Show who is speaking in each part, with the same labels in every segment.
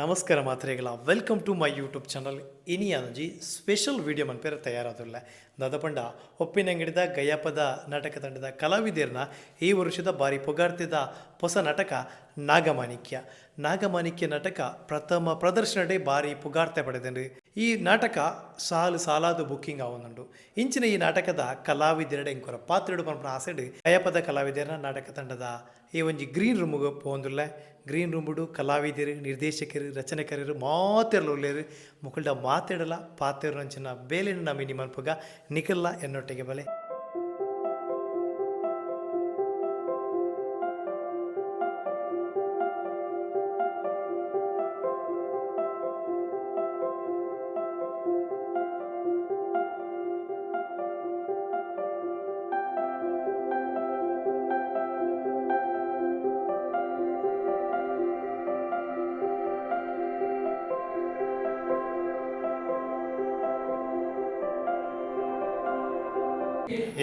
Speaker 1: ನಮಸ್ಕಾರ ಮಾತ್ರೆಗಳ welcome to my YouTube channel ಇನಿ ಅನುಜಿ ಸ್ಪೆಷಲ್ ವಿಡಿಯೋ ಮನ್ಪೇರ ತಯಾರಾದಿಲ್ಲ. ದಾದಪಂಡ ಒಪ್ಪಿನಂಗಡಿದ ಗಯಾಪದ ನಾಟಕ ತಂಡದ ಕಲಾವಿದರನ್ನ ಈ ವರ್ಷದ ಬಾರಿ ಪೊಗಾರ್ತಿದ ಹೊಸ ನಾಟಕ ನಾಗಮಾಣಿಕ್ಯ. ನಾಗಮಾಣಿಕ್ಯ ನಾಟಕ ಪ್ರಥಮ ಪ್ರದರ್ಶನಡೆ ಬಾರಿ ಪುಗಾರ್ತೆ ಪಡೆದಂಡು ಈ ನಾಟಕ ಸಾಲು ಸಾಲಾದು ಬುಕ್ಕಿಂಗ್ ಆವೊಂದುಂಡು ಇಂಚಿನ ಈ ನಾಟಕದ ಕಲಾವಿದರಡೆ ಇಂಕೊರ ಪಾತ್ರೆಡು ಪನ್ಪುನ ಆಸೆಡ್ ಗಯಾಪದ ಕಲಾವಿದರ ನಾಟಕ ತಂಡದ ಈ ಒಂಜಿ ಗ್ರೀನ್ ರೂಮ್ಗೆ ಪೋಂದುಲ್ಲ ಗ್ರೀನ್ ರೂಮ್ಡು ಕಲಾವಿದರು ನಿರ್ದೇಶಕರು, ರಚನೆಕರರು ಮಾತೆರ್ಲ ಉಳ್ಳೇರು ಮುಕುಲ್ಡ ಮಾತಾಡಲ್ಲ ಪಾತೆರು ಅಂಚಿನ ಬೇಲಿನ ನಮಿನಿ ಮನ್ಪುಗ ನಿಖಲ್ಲ ಎನ್ನೊಟ್ಟಿಗೆ ಬಲೆ.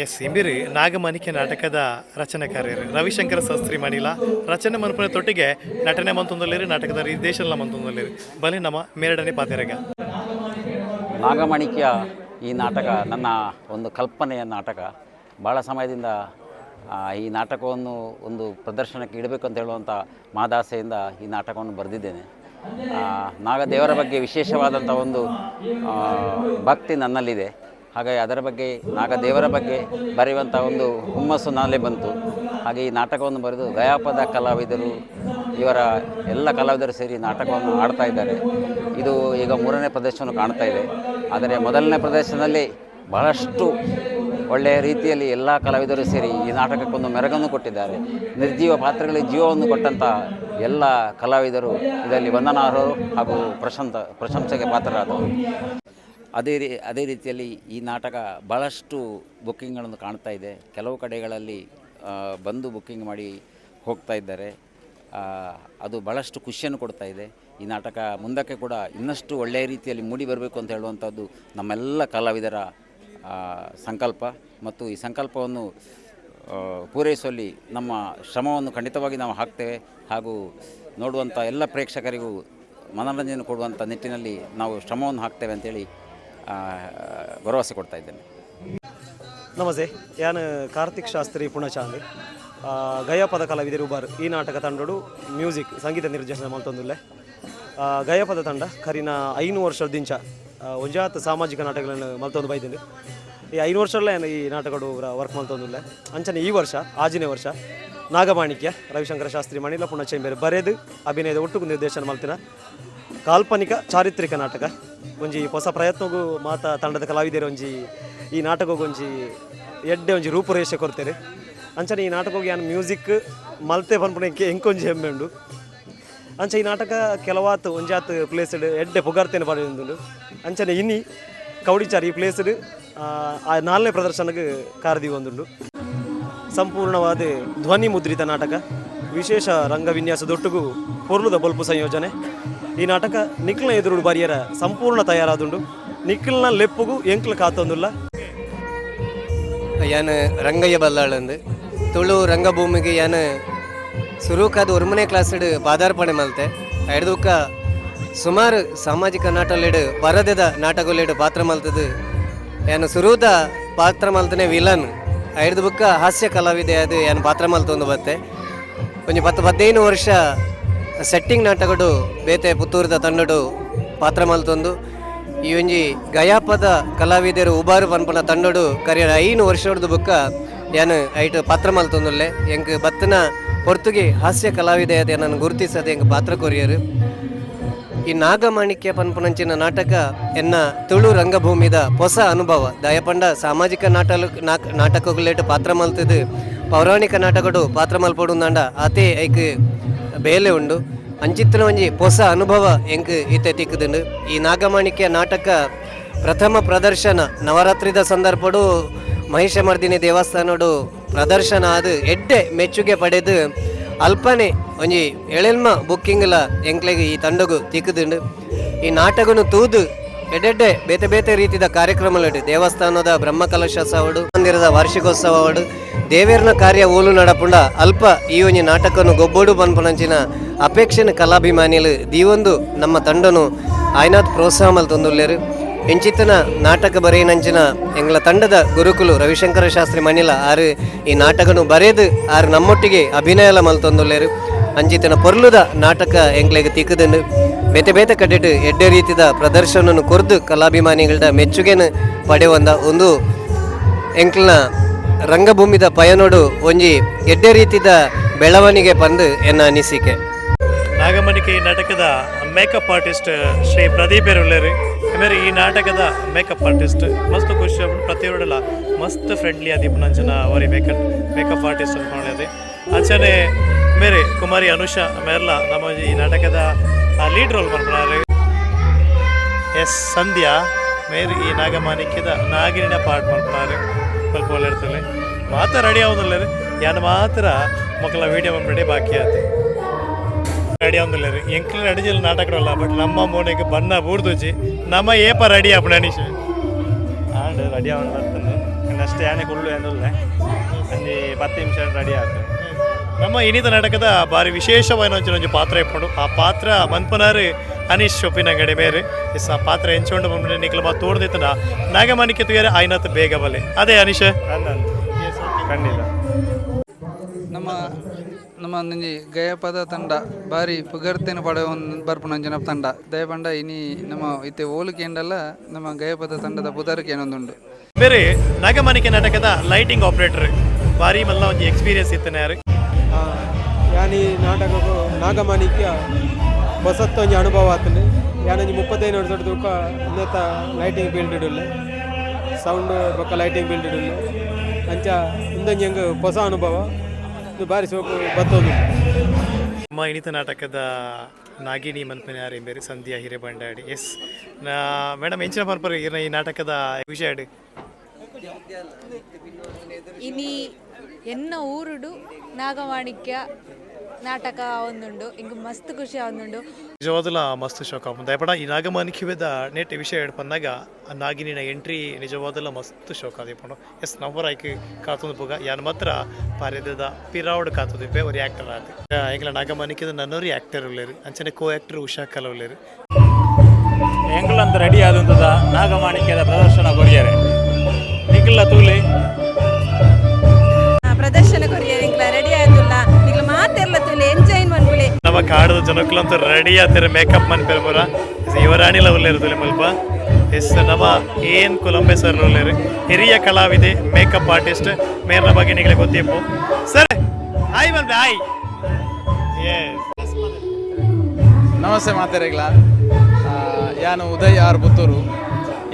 Speaker 1: ಎಸ್, ಇಂಬಿರಿ ನಾಗಮಾನಿಕೆ ನಾಟಕದ ರಚನೆಕಾರರು ರವಿಶಂಕರ ಶಾಸ್ತ್ರಿ ಮಣಿಲ. ರಚನೆ ಮನ್ಪುನ ತೊಟ್ಟಿಗೆ ನಟನೆ ಮಂತೊಂದಲ್ಲಿರಿ, ನಾಟಕದ ನಿರ್ದೇಶನ ಮಂತೊಂದಲ್ಲಿರಿ. ಬಲಿ ನಮ್ಮ ಮೇರಡನೆ ಪಾತೆರಗ
Speaker 2: ನಾಗಮಾಣಿಕ್ಯ ಈ ನಾಟಕ ನನ್ನ ಒಂದು ಕಲ್ಪನೆಯ ನಾಟಕ. ಭಾಳ ಸಮಯದಿಂದ ಈ ನಾಟಕವನ್ನು ಒಂದು ಪ್ರದರ್ಶನಕ್ಕೆ ಇಡಬೇಕು ಅಂತ ಹೇಳುವಂಥ ಮಾದಾಸೆಯಿಂದ ಈ ನಾಟಕವನ್ನು ಬರೆದಿದ್ದೇನೆ. ನಾಗದೇವರ ಬಗ್ಗೆ ವಿಶೇಷವಾದಂಥ ಒಂದು ಭಕ್ತಿ ನನ್ನಲ್ಲಿದೆ. ಹಾಗಾಗಿ ಅದರ ಬಗ್ಗೆ, ನಾಗದೇವರ ಬಗ್ಗೆ ಬರೆಯುವಂಥ ಒಂದು ಹುಮ್ಮಸ್ಸು ನಾಲೆ ಬಂತು. ಹಾಗೆ ಈ ನಾಟಕವನ್ನು ಬರೆದು ಗಯಾಪದ ಕಲಾವಿದರು, ಇವರ ಎಲ್ಲ ಕಲಾವಿದರು ಸೇರಿ ನಾಟಕವನ್ನು ಆಡ್ತಾ ಇದ್ದಾರೆ. ಇದು ಈಗ ಮೂರನೇ ಪ್ರದರ್ಶನ ಕಾಣ್ತಾ ಇದೆ. ಆದರೆ ಮೊದಲನೇ ಪ್ರದರ್ಶನದಲ್ಲಿ ಬಹಳಷ್ಟು ಒಳ್ಳೆಯ ರೀತಿಯಲ್ಲಿ ಎಲ್ಲ ಕಲಾವಿದರು ಸೇರಿ ಈ ನಾಟಕಕ್ಕೊಂದು ಮೆರಗನ್ನು ಕೊಟ್ಟಿದ್ದಾರೆ. ನಿರ್ಜೀವ ಪಾತ್ರಗಳಿಗೆ ಜೀವವನ್ನು ಕೊಟ್ಟಂಥ ಎಲ್ಲ ಕಲಾವಿದರು ಇದರಲ್ಲಿ ವಂದನಾರ್ಹರು ಹಾಗೂ ಪ್ರಶಂತ, ಪ್ರಶಂಸೆಗೆ ಪಾತ್ರರಾದವರು. ಅದೇ ರೀ, ಅದೇ ರೀತಿಯಲ್ಲಿ ಈ ನಾಟಕ ಭಾಳಷ್ಟು ಬುಕ್ಕಿಂಗ್ಗಳನ್ನು ಕಾಣ್ತಾ ಇದೆ. ಕೆಲವು ಕಡೆಗಳಲ್ಲಿ ಬಂದು ಬುಕ್ಕಿಂಗ್ ಮಾಡಿ ಹೋಗ್ತಾ ಇದ್ದಾರೆ. ಅದು ಭಾಳಷ್ಟು ಖುಷಿಯನ್ನು ಕೊಡ್ತಾ ಇದೆ. ಈ ನಾಟಕ ಮುಂದಕ್ಕೆ ಕೂಡ ಇನ್ನಷ್ಟು ಒಳ್ಳೆಯ ರೀತಿಯಲ್ಲಿ ಮೂಡಿ ಬರಬೇಕು ಅಂತ ಹೇಳುವಂಥದ್ದು ನಮ್ಮೆಲ್ಲ ಕಲಾವಿದರ ಸಂಕಲ್ಪ. ಮತ್ತು ಈ ಸಂಕಲ್ಪವನ್ನು ಪೂರೈಸುವಲ್ಲಿ ನಮ್ಮ ಶ್ರಮವನ್ನು ಖಂಡಿತವಾಗಿ ನಾವು ಹಾಕ್ತೇವೆ. ಹಾಗೂ ನೋಡುವಂಥ ಎಲ್ಲ ಪ್ರೇಕ್ಷಕರಿಗೂ ಮನೋರಂಜನೆ ಕೊಡುವಂಥ ನಿಟ್ಟಿನಲ್ಲಿ ನಾವು ಶ್ರಮವನ್ನು ಹಾಕ್ತೇವೆ ಅಂತೇಳಿ ಭರವಸೆ ಕೊಡ್ತಾ ಇದ್ದೇನೆ.
Speaker 3: ನಮಸ್ತೆ, ಯಾನ್ ಕಾರ್ತಿಕ್ ಶಾಸ್ತ್ರಿ ಪುಣಚಾಂದ್ ಗಯಪದ ಕಲಾವಿದರು ಬಾರ್ ಈ ನಾಟಕ ತಂಡಡು ಮ್ಯೂಸಿಕ್, ಸಂಗೀತ ನಿರ್ದೇಶನ ಮಲ್ತೊಂದುಲ್ಲೆ ಗಯಪದ ತಂಡ ಕರಿನ ಐನು ವರ್ಷದ ದಿಂಚ ಒಂಜಾತ್ ಸಾಮಾಜಿಕ ನಾಟಕಗಳನ್ನು ಮಲ್ತೊಂದು ಬೈದಿಂದು ಈ ಐನು ವರ್ಷಲ್ಲೇ ಈ ನಾಟಕಗಳು ವರ್ಕ್ ಮಲ್ತೊಂದುಲ್ಲೆ. ಅಂಚನೆ ಈ ವರ್ಷ, ಆಜಿನೇ ವರ್ಷ, ನಾಗಮಾಣಿಕ್ಯ, ರವಿಶಂಕರ ಶಾಸ್ತ್ರಿ, ಮಣಿಲ ಪುಣಚೆಂಬೇರು ಬರೆದು, ಅಭಿನಯದ ಒಟ್ಟು ನಿರ್ದೇಶನ ಮಲ್ತಿನ ಕಾಲ್ಪನಿಕ ಚಾರಿತ್ರಿಕ ನಾಟಕ. ಒಂಜಿ ಹೊಸ ಪ್ರಯತ್ನಗೂ ಮಾತ ತಂಡದ ಕಲಾವಿದರು ಒಂಜಿ ಈ ನಾಟಕಗೊಂಜಿ ಎಡ್ಡೆ ಒಂಜಿ ರೂಪುರೇಷೆ ಕೊಡ್ತೇನೆ. ಅಂಚನೆ ಈ ನಾಟಕಕ್ಕೆ ಏನು ಮ್ಯೂಸಿಕ್ ಮಲ್ತೆ ಬಂದ್ಬಿಡಕ್ಕೆ ಎಂಕೊಂಜಿ ಹೆಮ್ಮೆ ಉಂಡು. ಅಂಚ ಈ ನಾಟಕ ಕೆಲವಾತ್ ಒಂಜಾತ್ ಪ್ಲೇಸ್ಡ್ ಎಡ್ಡೆ ಪುಗಾರ್ತೇನೆ ಪಡೆಯುಂದುಂಡು ಅಂಚನೆ ಇನ್ನಿ ಕೌಡಿಚಾರ್ ಈ ಪ್ಲೇಸ್ಡ್, ಆ ನಾಲ್ನೇ ಪ್ರದರ್ಶನಕ್ಕೆ ಕಾರದಿ ಒಂದುಂಡು ಸಂಪೂರ್ಣವಾದ ಧ್ವನಿ ಮುದ್ರಿತ ನಾಟಕ, ವಿಶೇಷ ರಂಗವಿನ್ಯಾಸದೊಟ್ಟಿಗೂ ಪೊರ್ಲುದ ಬಲ್ಪು ಸಂಯೋಜನೆ. ಈ ನಾಟಕ ನಿಖಿಲ್ನ ಎದುರು ಬರಿಯರ ಸಂಪೂರ್ಣ ತಯಾರಾದುಂಡು ನಿಖಿಲ್ನ ಲೆಪ್ಪುಗೂ ಎಂಕ್ಲು ಕಾತೊಂದುಲ್ಲ.
Speaker 4: ಯಾನ್ ರಂಗಯ್ಯ ಬಲ್ಲಾಳಂದು. ತುಳು ರಂಗಭೂಮಿಗೆ ಯಾನ್ ಸುರೂಕಾದ ಒರ್ಮನೆ ಕ್ಲಾಸ್ಡ್ ಪಾದಾರ್ಪಣೆ ಮಲ್ತೆ. ಹಿಡ್ದುಕ್ಕ ಸುಮಾರು ಸಾಮಾಜಿಕ ನಾಟಲೆಡ್ ಪರದೆದ ನಾಟಕಲೆಡ್ ಪಾತ್ರ ಮಲ್ತದು. ಯಾನ ಸುರೂದ ಪಾತ್ರ ಮಲ್ತನೆ ವಿಲನ್. ಹಿಡ್ದು ಬುಕ್ಕ ಹಾಸ್ಯ ಕಲಾವಿದೆ ಅದು ಯಾನ್ ಪಾತ್ರ ಮಲ್ತೊಂದು ಬತ್ತೆ. ಒಂಜಿ ಪತ್ತು ಹದಿನೈದು ವರ್ಷ ಸೆಟ್ಟಿಂಗ್ ನಾಟಕಡು ಬೇತೆ ಪುತ್ತೂರದ ತಂಡಡು ಪಾತ್ರ ಮಲ್ತೊಂದು. ಈ ಒಂಜಿ ಗಯಾಪದ ಕಲಾವಿದರು ಉಬಾರು ಪನ್ಪನ ತಂಡಡು ಕರಿಯರ ಐನು ವರ್ಷದ ಬುಕ್ಕ ಏನು ಐಟು ಪಾತ್ರ ಮಲ್ತೊಂದುಲ್ಲೆ. ಎಂಕ್ ಬತ್ತನ ಪೊರ್ತುಗಿ ಹಾಸ್ಯ ಕಲಾವಿದೆ ಅದೇ ನಾನು ಗುರುತಿಸದೆ ಎಂಕ್ ಪಾತ್ರ ಕೊರಿಯರು. ಈ ನಾಗಮಾಣಿಕ್ಯ ಪನ್ಪುನಂಚಿನ ನಾಟಕ ಎನ್ನ ತುಳು ರಂಗಭೂಮಿದ ಹೊಸ ಅನುಭವ, ದಯಪಂಡ ಸಾಮಾಜಿಕ ನಾಟಕ ನಾಟಕಗಳೇಟು ಪಾತ್ರ ಮಲ್ತದು ಪೌರಾಣಿಕ ನಾಟಕಡು ಪಾತ್ರ ಮಲ್ಪಡುಂದಾಂಡ ಆತೆ ಐಕ್ ಬೇಲೆ ಉಂಡು. ಅಂಚಿತ್ತಿನ ಒಂಜಿ ಹೊಸ ಅನುಭವ ಎಂಕ್ ಇತ್ತೆ ತಿಕ್ಕದುಂಡು. ಈ ನಾಗಮಾಣಿಕ್ಯ ನಾಟಕ ಪ್ರಥಮ ಪ್ರದರ್ಶನ ನವರಾತ್ರಿದ ಸಂದರ್ಭಡು ಮಹಿಷಮರ್ದಿನಿ ದೇವಸ್ಥಾನಡು ಪ್ರದರ್ಶನ ಅದು ಎಡ್ಡೆ ಮೆಚ್ಚುಗೆ ಪಡೆದು ಅಲ್ಪನೆ ಒಂಜಿ ಎಳೆಲ್ಮ ಬುಕ್ಕಿಂಗ್ಲ ಎಂಕ್ಲೆಗ್ ಈ ತಂಡಗು ತಿಕ್ಕದುಂಡು. ಈ ನಾಟಕನು ತೂದು ಎಡೆಡ್ಡೆ ಬೇತೆ ಬೇತೆ ರೀತಿಯ ಕಾರ್ಯಕ್ರಮಗಳು ದೇವಸ್ಥಾನದ ಬ್ರಹ್ಮಕಲಶ ಸವಡು, ಮಂದಿರದ ವಾರ್ಷಿಕೋತ್ಸವ ಅವಡು, ದೇವೇರ್ನ ಕಾರ್ಯ ಓಲು ನಡಪುಂಡ ಅಲ್ಪ ಈ ಒಂಜಿ ನಾಟಕನು ಗೊಬ್ಬೋಡು ಬನ್ಪುನಂಚಿನ ಅಪೇಕ್ಷೆನ ಕಲಾಭಿಮಾನಿಲು ದೀವೊಂದು ನಮ್ಮ ತಂಡನು ಆಯ್ನಾಥ್ ಪ್ರೋತ್ಸಾಹ ಮಲ್ತೊಂದುಲ್ಲೇರು ಎಂಚಿತ್ತನ ನಾಟಕ ಬರೆಯನಂಚಿನ ಎಂಗ್ಲ ತಂಡದ ಗುರುಕುಲು ರವಿಶಂಕರ ಶಾಸ್ತ್ರಿ ಮಣಿಲ ಆರು ಈ ನಾಟಕನು ಬರೆದು ಆರು ನಮ್ಮೊಟ್ಟಿಗೆ ಅಭಿನಯಲ ಮಲ್ತೊಂದುಲ್ಲೇರು ಅಂಚಿತನ ಪೊರ್ಲುದ ನಾಟಕ ಎಂಗ್ಲೆಗ್ ತಿಕ್ಕದನ್ನು ಬೇತೆ ಬೇತೆ ಕಟ್ಟಿಟ್ಟು ಎಡ್ಡೆ ರೀತಿದ ಪ್ರದರ್ಶನವನ್ನು ಕೊರ್ದು ಕಲಾಭಿಮಾನಿಗಳ ಮೆಚ್ಚುಗೆಯನ್ನು ಪಡೆಯುವಂಥ ಒಂದು ಎಂಕ್ಲನ ರಂಗಭೂಮಿದ ಪಯನೋಡು ಒಂಜಿ ಎಡ್ಡೆ ರೀತಿದ ಬೆಳವಣಿಗೆ ಬಂದು ಎನ್ನ ಅನಿಸಿಕೆ.
Speaker 1: ನಾಗಮಣಿಕೆ ಈ ನಾಟಕದ ಮೇಕಪ್ ಆರ್ಟಿಸ್ಟ್ ಶ್ರೀ ಪ್ರದೀಪ್ ಇರುಳ್ಳೇರಿ ಆಮೇಲೆ ಈ ನಾಟಕದ ಮೇಕಪ್ ಆರ್ಟಿಸ್ಟ್ ಮಸ್ತ್ ಖುಷಿ ಪ್ರತಿಯೊಡಲ ಮಸ್ತ್ ಫ್ರೆಂಡ್ಲಿ ಅದೀಪ ನಂಜನ ಅವರಿ ಮೇಕಪ್ ಮೇಕಪ್ ಆರ್ಟಿಸ್ಟ್ ಅನ್ಕೊಂಡಿದೆ ಅಂಚನೆ ಮೇರೆ ಕುಮಾರಿ ಅನುಷಾ ಮೇರ್ಲ ನಮ್ಮ ಈ ನಾಟಕದ ಲೀಡ್ ರೋಲ್ ಮಾಡ್ತಾರೆ ಎಸ್, ಸಂಧ್ಯಾ ಮೇರಿ ಈ ನಾಗಮಾನಿಕ್ಯದ ನಾಗಿನ ಪಾಠ ಮಾಡ್ತಾರೆ ಸ್ವಲ್ಪ ಒಳ್ಳೆ ಮಾತ್ರ ರೆಡಿ ಆಗೋದಿಲ್ಲ ರೀ. ಏನು ಮಾತ್ರ ಮಕ್ಕಳ ವೀಡಿಯೋ ಬಂದ್ಬಿಡಿ ಬಾಕಿ ಆಯ್ತು. ರೆಡಿ ಆಗೋದಿಲ್ಲ ರೀ. ಎಂಕ್ಲ ರೆಡಿಜಿಲ್ ನಾಟಕರಲ್ಲ ಬಟ್ ನಮ್ಮ ಮೋನೆಗೆ ಬಣ್ಣ ಬೂರ್ದುಜಿ, ನಮ್ಮ ಏಪ ರೆಡಿ ಅಪ್ಪ ನನೀಶ್
Speaker 5: ಆಂಡ್ ರೆಡಿ ಆಗೋಣ ಬರ್ತಾನೆ ಅಷ್ಟೇ ಯಾನೆ ಕುಳ್ಳು ಏನಿಲ್ಲ ಅಲ್ಲಿ ಪತ್ತು ನಿಮಿಷ ರೆಡಿ ಆಗ್ತದೆ
Speaker 1: ನಮ್ಮ ಇನಿತ ನಾಟಕದ ಬಾರಿ ವಿಶೇಷವಾದ ಒಂದು ಒಂಜಿ ಪಾತ್ರ ಇಪ್ಪುಂಡು ಆ ಪಾತ್ರ ಮನ್ಪನಾರಿ ಅನೀಶ್ ಶೊಪ್ಪಿನಂಗಡಿ ಬೇರೆ ಎಸ್ ಆ ಪಾತ್ರ ಎಂಚೊಂಡು ಬಂದ್ಬಿಟ್ಟು ನಿಕ್ಲ ಬಾ ತೋಡ್ದಿತ್ತನ ನಾಗಮಾನಿಕೆ ತುಯರೆ ಆಯ್ನತ್ ಬೇಗ ಬಲೆ. ಅದೇ ಅನೀಶ್
Speaker 5: ಖಂಡಿತ.
Speaker 6: ನಮ್ಮ ನಮ್ಮ ಒಂಜಿ ಗಯಪದ ತಂಡ ಬಾರಿ ಪುಗರ್ತಿನ ಪಡೆ ಒಂದು ಬರ್ಪುನಂಜನ ತಂಡ. ದಯಪಂಡ ಇನಿ ನಮ್ಮ ಇತ್ತೆ ಓಲಿಕೆಂಡಲ್ಲ ನಮ್ಮ ಗಯಪದ ತಂಡದ ಪುದರ್ಕೆ ಏನೊಂದುಂಡು
Speaker 1: ಬೇರೆ ನಾಗಮಾನಿಕೆ ನಾಟಕದ ಲೈಟಿಂಗ್ ಆಪರೇಟರ್ ಬಾರಿ ಮಲ್ಲ ಒಂದು ಎಕ್ಸ್ಪೀರಿಯನ್ಸ್ ಇತ್ತನೆ ಯಾರು?
Speaker 7: ಯಾನಿ ನಾಟಕ ನಾಗಮಾನಿಕ್ಯ ಹೊಸತ್ತು ಒಂಜಿ ಅನುಭವ ಆತಂಡೆ ಯಾನೊಂಜಿ ಮುಪ್ಪತ್ತೈದು ವರ್ಷ ತೂಕ ಉನ್ನತ ಲೈಟಿಂಗ್ ಬಿಲ್ಡ್ ಇಡುಲ್ಲೆ. ಸೌಂಡ್ ಬೊಕ್ಕ ಲೈಟಿಂಗ್ ಬಿಲ್ಡ್ ಇಡುಲ್ಲೆ. ಅಂಚ ಇಂದೊಂಜಿ ಹೆಂಗೆ ಹೊಸ ಅನುಭವ. ಇದು ಬಾರಿ ಸೋಕು, ಬತ್ತೋದು.
Speaker 1: ನಮ್ಮ ಇನಿತ ನಾಟಕದ ನಾಗಿನಿ ಮನ್ಪನೆ ಯಾರು ಬೇರೆ ಸಂಧ್ಯಾ ಹಿರೇಬಂಡಾಡಿ. ಎಸ್ ಮೇಡಮ್ ಎಂಚಿನ ಪರ್ಪರ್ ಈ ನಾಟಕದ ವಿಷಯ
Speaker 8: ಇನಿ ಎನ್ನ ಊರುಡು ನಾಗವಾಣಿಕ್ಯ ನಾಟಕ ಒಂದುಂಡು ಇಂಗ್ ಮಸ್ತ್ ಖುಷಿ ಆವೊಂದುಂಡು
Speaker 1: ನಿಜವಾದಲ ಮಸ್ತ್ ಶೋಕ. ದಯಪಡ ಈ ನಾಗಮಾನಿಕ್ಯದ ನೆಟ್ ವಿಷಯ ಬಂದಾಗ ಆ ನಾಗಿನಿನ ಎಂಟ್ರಿ ನಿಜವಾದಲ ಮಸ್ತ್ ಶೋಕ ಪಣ ಎಸ್ ನಂಬರ್ ಆಯ್ಕೆ ಕಾತುಂದು ಪೋಗ ಯಾನ್ ಮಾತ್ರ ಪಾರ್ಯದ ಪಿರಾವಡ್ ಕಾತುದಿಪ್ಪೆ ಒರಿ ಆಕ್ಟರ್ ಆತ. ಎಂಗ್ಲ ನಾಗಮಾನಿಕ್ಯದ ನನ್ನೋರಿ ಆಕ್ಟರ್ ಉಳ್ಳೇರಿ ಅಂಚನೆ ಕೋ ಆಕ್ಟರ್ ಉಷಾ ಕಲ ಉಳ್ಳೇರಿ
Speaker 5: ಎಂಗ್ಲಂತ ರೆಡಿ ಆದಂತದ ನಾಗಮಾಣಿಕ್ಯದ ಪ್ರದರ್ಶನ ಕೊರಿಯರೆ ನಿಖಿಲ ತೂಲಿ.
Speaker 9: ಪ್ರದರ್ಶನ ಕೊರಿಯರ್ ಇಂಕ್ಲ ರೆಡಿ ಆಯ್ತುಲ್ಲ ನಿಕ್ಲ ಮಾತೆರ್ಲ ತುಲೆ ಎಂಜಾಯ್ ಮನ್ಪುಲೆ
Speaker 1: ನಮ್ಮ ಕಾಡದ ಜನಕ್ಕಲಂತೂ ರೆಡಿ ಆತಾರೆ ಮೇಕಪ್ ಮನ್ಪೇರ್ ಬರ ಯುವರಾಣಿಲ ಉಳ್ಳೇರು ತುಲೆ ಮಲ್ಪ. ಎಸ್ ನಮ್ಮ ಏನ್ ಕೊಲಂಬೆ ಸರ್ ಉಳ್ಳೇರು ಹಿರಿಯ ಕಲಾವಿದೆ ಮೇಕಪ್ ಆರ್ಟಿಸ್ಟ್ ಮೇರ್ನ ಬಗ್ಗೆ ನಿಮಗೆ ಗೊತ್ತಿಪ್ಪು. ಸರ್ ಹಾಯ್ ಬಂದೆ ಹಾಯ್.
Speaker 6: ನಮಸ್ತೆ ಮಾತೆರೆಗ್ಲ ಯಾನು ಉದಯ್ ಆರ್ ಪುತ್ತೂರು.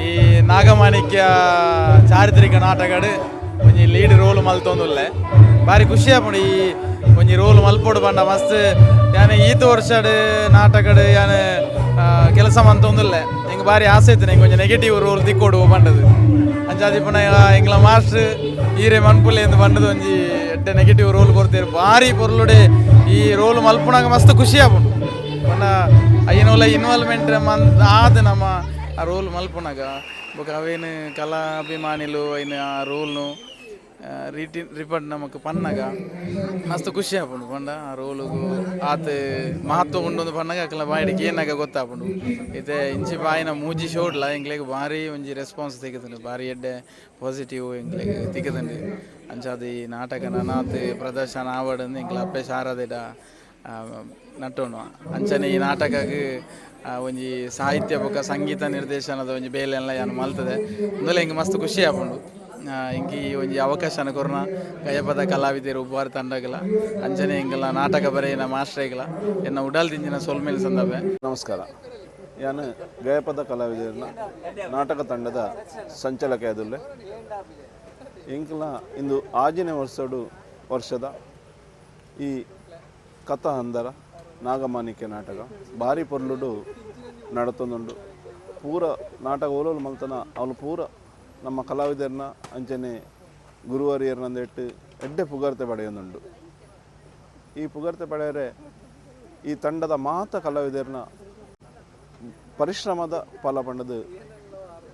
Speaker 6: ಈ ನಾಗಮಾಣಿಕ್ಯ ಚಾರಿತ್ರಿಕ ನಾಟಕಡು ಒಂಜಿ ಲೀಡ್ ರೋಲ್ ಮಲ್ತೊಂದುಲ್ಲೆ ಬಾರಿ ಖುಷಿ ಆಪುಂಡು ಈ ಒಂಜಿ ರೋಲ್ ಮಲ್ಪೊಡು ಪಂಡ ಮಸ್ತ್ ಯಾನೆ ಈತ ವರ್ಷಡ್ ನಾಟಕಡ್ ಯಾನೆ ಕೆಲಸ ಮಂತೊಂದುಲ್ಲೆ ಎಂಗೆ ಬಾರಿ ಆಸೆ ಇತ್ತು ನಂಗೆ ಒಂಜಿ ನೆಗೆಟಿವ್ ರೋಲ್ ತಿಕ್ಕೊಡು ಪಂಡದು. ಅಂಚಾದಿ ಪುನ ಎಂಗ್ಲ ಮಾಸ್ಟರ್ ಈರೆ ಮನ್ಪುಲೆ ಎಂದು ಪಂಡದು ಒಂಜಿ ಎಡ್ಡೆ ನೆಗೆಟಿವ್ ರೋಲ್ ಕೊಡ್ತೀರಿ. ಬಾರಿ ಪೊರ್ಲುಡೆ ಈ ರೋಲ್ ಮಲ್ಪುನಾಗ ಮಸ್ತ್ ಖುಷಿ ಆಪುಂಡು ಪಂಡ ಅಯ್ಯನೋಲ ಇನ್ವಾಲ್ವ್ಮೆಂಟ್ ಮನ್ ಆದ ನಮ್ಮ ಆ ರೋಲ್ ಮಲ್ಪುನಾಗ? ಬೊಕ ಅವೇನು ಕಲಾ ಅಭಿಮಾನಿಲು ಐನ ಆ ರೋಲ್ನು ರೀಟಿ ರಿಪೋರ್ಟ್ ನಮಕ್ ಪನ್ನಗ ಮಸ್ತ್ ಖುಷಿ ಆಪುಂಡು ಪಂಡ. ಆ ರೋಲುಗು ಆತ ಮಹತ್ವ ಉಂಡು ಪನ್ನಗ ಅಕ್ಲ ಬಾಯಿಡಿಗೆ ಏನಾಗ ಗೊತ್ತಾಪುಂಡು. ಇತ್ತೆ ಇಂಚಿ ಬಾಯಿನ ಮೂಜಿ ಶೋಡ್ಲ ಎಂಕ್ಲೆಗ್ ಭಾರಿ ಒಂಜಿ ರೆಸ್ಪಾನ್ಸ್ ತೆಗೆದುಂಡು. ಭಾರಿ ಎಡ್ಡೆ ಪಾಸಿಟಿವ್ ಎಂಕ್ಲೆಗ್ ತೆಗೆದುಂಡು. ಅಂಚಾದ ನಾಟಕ ನನಾತ್ ಪ್ರದರ್ಶನ ಆವಡಂದು ಎಂಕ್ಲ ಅಪ್ಪೆ ಶಾರದೆಡ ನಟ್ಟೋಣ ಅಂಚನೆ ಈ ನಾಟಕಕ್ಕೆ ಒಂಜಿ ಸಾಹಿತ್ಯ ಬೊಕ ಸಂಗೀತ ನಿರ್ದೇಶನದ ಒಂಜಿ ಬೇಲೆ ಎಲ್ಲ ಯಾನು ಮಲ್ತದೆ. ಒಂದಲ್ಲ ಹಿಂಗೆ ಮಸ್ತ್ ಖುಷಿ ಆಪುಂಡು. ಇಂಕಿ ಒಂಜಿ ಅವಕಾಶನ ಕೊರ್ನ ಗಯಪದ ಕಲಾವಿದರು ಉಬ್ಬಾರ ತಂಡಗಳ ಅಂಚನೆ ಹಿಂಗೆಲ್ಲ ನಾಟಕ ಬರೆಯಿನ ಮಾಸ್ಟ್ರೇಗಳ ಎನ್ನ ಉಡಾಲ್ ದಿಂಜಿನ ಸೋಲ್ಮೇಲ್ ಸಂದವೆ
Speaker 10: ನಮಸ್ಕಾರ. ಯಾನು ಗಯಪದ ಕಲಾವಿದರನ್ನ ನಾಟಕ ತಂಡದ ಸಂಚಾಲಕ ಇಂಕ್ಲ ಇಂದು ಆಜನೇ ವರ್ಷಡು ವರ್ಷದ ಈ ಕಥಾ ಅಂದರ ನಾಗಮಾಣಿಕ್ಯ ನಾಟಕ. ಭಾರಿ ಪೊರ್ಲುಡು ನಡತೊಂದುಂಡು ಪೂರ ನಾಟಕ ಓಲೋಲು ಮಲ್ತನ ಅವಳು ಪೂರ ನಮ್ಮ ಕಲಾವಿದರನ್ನ ಅಂಚನೆ ಗುರುವರಿಯರ್ನಂದೆಟ್ಟು ಎಡ್ಡೆ ಪುಗರ್ತೆ ಪಡೆಯೊಂದುಂಡು ಈ ಪುಗಾರ್ತೆ ಪಡೆಯರೆ ಈ ತಂಡದ ಮಾತ ಕಲಾವಿದರನ್ನ ಪರಿಶ್ರಮದ ಫಲ ಪಂಡದು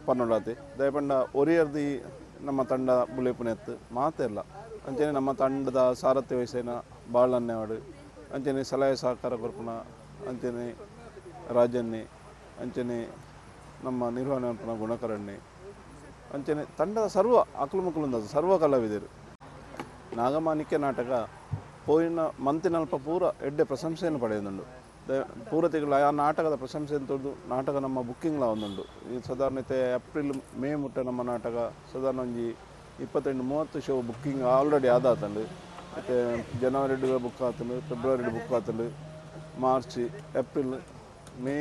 Speaker 10: ಪನ್ನೊಡಾತಿ ದಯಪಂಡ ಒರಿಯರ್ದಿ ನಮ್ಮ ತಂಡ ಬುಲೆಪುನೆತ್ತು. ಮಾತೆಲ್ಲ. ಅಂಚನೆ ನಮ್ಮ ತಂಡದ ಸಾರಥ್ಯ ವಯಸ್ಸಿನ ಬಾಳನ್ನೆವಾಡು ಅಂಚನೆ ಸಲಹೆ ಸಹಕಾರ ಕೊರಪುಣ ಅಂಚನೆ ರಾಜನ್ನೇ ಅಂಚನೆ ನಮ್ಮ ನಿರ್ವಹಣೆ ಅನುಪಣ ಗುಣಕರಣ್ಣೆ, ಅಂಚನೆ ತಂಡದ ಸರ್ವ ಅಕಲು ಮಕ್ಕಳು ಸರ್ವ ಕಲಾವಿದರು. ನಾಗಮಾನಿಕ್ಯ ನಾಟಕ ಪೋಯಿನ ಮಂತಿನಲ್ಪ ಪೂರ ಎಡ್ಡೆ ಪ್ರಶಂಸೆಯನ್ನು ಪಡೆಯುದುಂಡು ಪೂರ ಆ ನಾಟಕದ ಪ್ರಶಂಸೆಯನ್ನು ತೊಡೆದು ನಾಟಕ ನಮ್ಮ ಬುಕ್ಕಿಂಗ್ಲ ಒಂದುಂಡು ಈ ಸಾಧಾರಣತೆ ಏಪ್ರಿಲ್, ಮೇ ಮುಟ್ಟ ನಮ್ಮ ನಾಟಕ, ಸಾಧಾರಣ ಒಂಜಿ ಇಪ್ಪತ್ತೆಂಟು ಮೂವತ್ತು ಶೋ ಬುಕ್ಕಿಂಗ್ ಆಲ್ರೆಡಿ ಆದಾತಂಡು. ಮತ್ತು ಜನವರಿ ಬುಕ್ ಆತಂಡು ಫೆಬ್ರವರಿ ಬುಕ್ ಆತಂಡು ಮಾರ್ಚ್ ಏಪ್ರಿಲ್ ಮೇ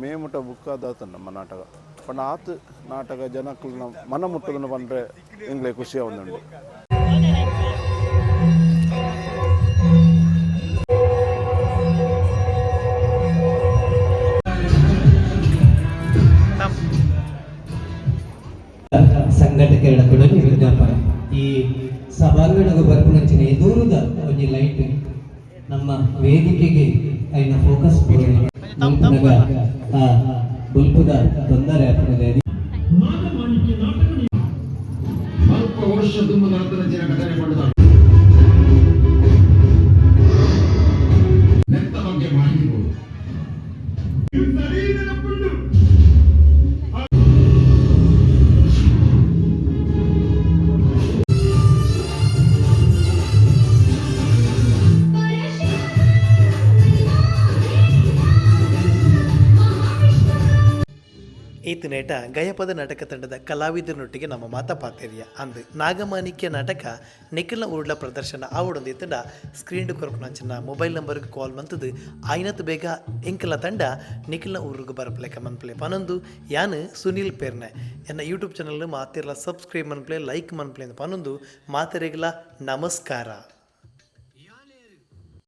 Speaker 10: ಮೇ ಮುಟ್ಟ ಬುಕ್ ಆದಾತಂಡು ನಮ್ಮ ನಾಟಕ ಪಂಡ ಆತು ನಾಟಕ ಜನಕ್ಕಲ್ನ ಮನ ಮುಟ್ಟದನ್ನು ಪಂಡ್ರೆ ಎಂಗ್ಲೆ ಖುಷಿ ಒಂದುಂಡು
Speaker 11: ಸಂಘಟಕರ ಕೊಡಲಿ ವಿಜ್ಞಾಪನ ಈ ಸಭಾಂಗಣಗ ಬರ್ಪುನಂಚಿನ ಎದುರುದ ಒಂಜಿ ಲೈಟ್ ನಮ್ಮ ವೇದಿಕೆಗೆ ಐನ ಫೋಕಸ್ ಬುಲ್ಪುನಗ ಆ ಬುಲ್ಪುದ ತೊಂದರೆ ಆಗ್ತದೆ
Speaker 1: ಈತ ನೇಟ ಗಯಪದ ನಾಟಕ ತಂಡದ ಕಲಾವಿದರನೊಟ್ಟಿಗೆ ನಮ್ಮ ಮಾತಪಾತಿರಿಯ. ಅಂದು ನಾಗಮಾಣಿಕ್ಯ ನಾಟಕ ನಿಖಿಲ್ನ ಉರುಳ ಪ್ರದರ್ಶನ ಆವಡೊಂದು ಇತ್ತಂಡ ಸ್ಕ್ರೀನ್ ಕೊರಕುನಂಚಿನ ಮೊಬೈಲ್ ನಂಬರ್ಗೆ ಕಾಲ್ ಮಂತದು ಆಯ್ನತ್ ಬೇಗ ಇಂಕಲ ತಂಡ ನಿಖಿಲ್ನ ಊರಿಗೆ ಬರಪ್ಲೆಕ ಮನ್ಪ್ಲೆ. ಪನೊಂದು ಯಾನು ಸುನೀಲ್ ಪೇರ್ನೆ. ಎನ್ನ ಯೂಟ್ಯೂಬ್ ಚಾನಲ್ ಮಾತಿರಲ ಸಬ್ಸ್ಕ್ರೈಬ್ ಮನ್ಪ್ಲೆ ಲೈಕ್ ಮನ್ಪ್ಲೆ ಅಂತ ಪನೊಂದು ಮಾತಿರೆಗಲ ನಮಸ್ಕಾರ.